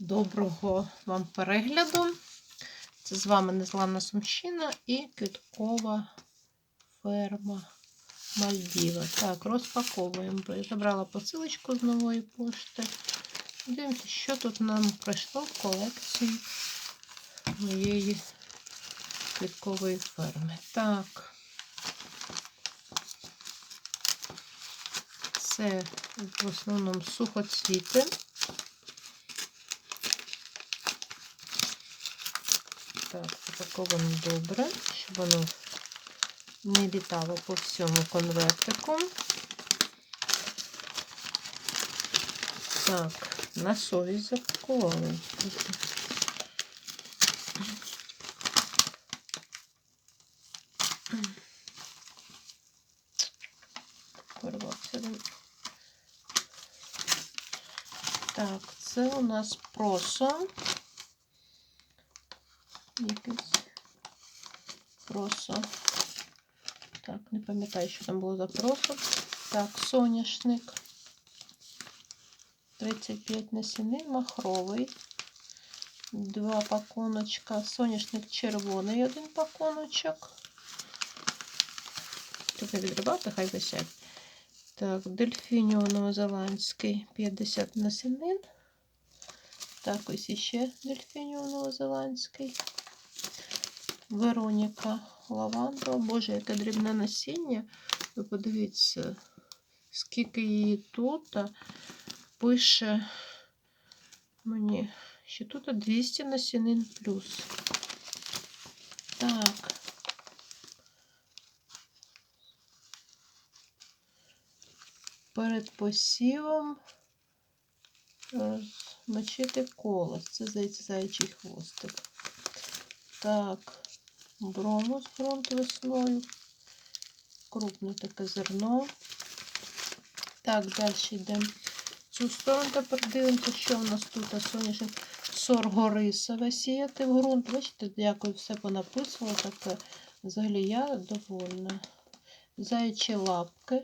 Доброго вам перегляду. Це з вами Незламна Сумщина і квіткова ферма Мальдіва. Так, розпаковуємо. Забрала посилочку з нової пошти. Дивимося, що тут нам прийшло в колекцію моєї квіткової ферми. Так. Це в основному сухоцвіти. Так, запаковано добре, щоб воно не літало по всьому конвертику. Так, на совість запакували. Так, це у нас просо. Якийсь просо. Так, не пам'ятаю, що там було за просо. Так, соняшник. 35 насінин, махровий. Два пакуночка. Соняшник червоний, один пакуночок. Тут не відрибати, хай висять. Так, дельфініо новозеландський 50 насінин. Так, ось іще дельфініо новозеландський. Вероніка лаванда. Боже, яке дрібне насіння. Ви подивіться, скільки її тут пише мені, що тут 200 насінин плюс. Так. Перед посівом змочити колос. Це здається заячий хвостик. Так, бромус ґрунт весною. Крупне таке зерно. Так, далі йдемо в цю сторону. Тепер дивимося, що в нас тут сонячний соргорисове сіяти в ґрунт. Бачите, дякую, все понаписувала. Так, взагалі я довольна. Заячі лапки.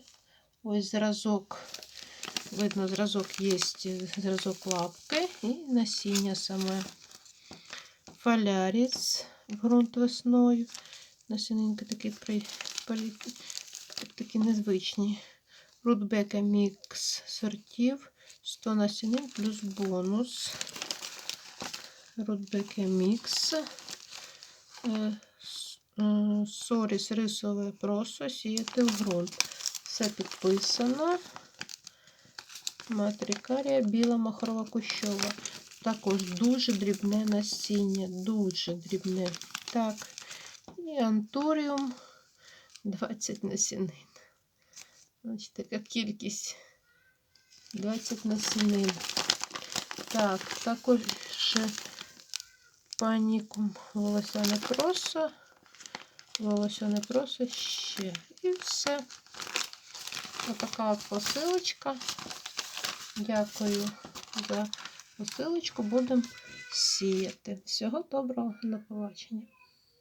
Ось зразок, видно, зразок є зразок лапки і насіння саме. Фаляріс в ґрунт весною. Насінинки такі при, такі незвичні. Рудбека мікс сортів. 100 насінин плюс бонус. Рудбека мікс. Соріс рисове просо сіяти в ґрунт. Все підписано. Матрикарія біла махрова кущова. Також дуже дрібне насіння, дуже дрібне. Так, і антуріум 20 насінин. Ось така кількість 20 насінин. Так, також панікум волосяне просо, волосяне просо ще. І все. Ось така от посилочка. Дякую за посилочку. Будемо сіяти. Всього доброго, до побачення.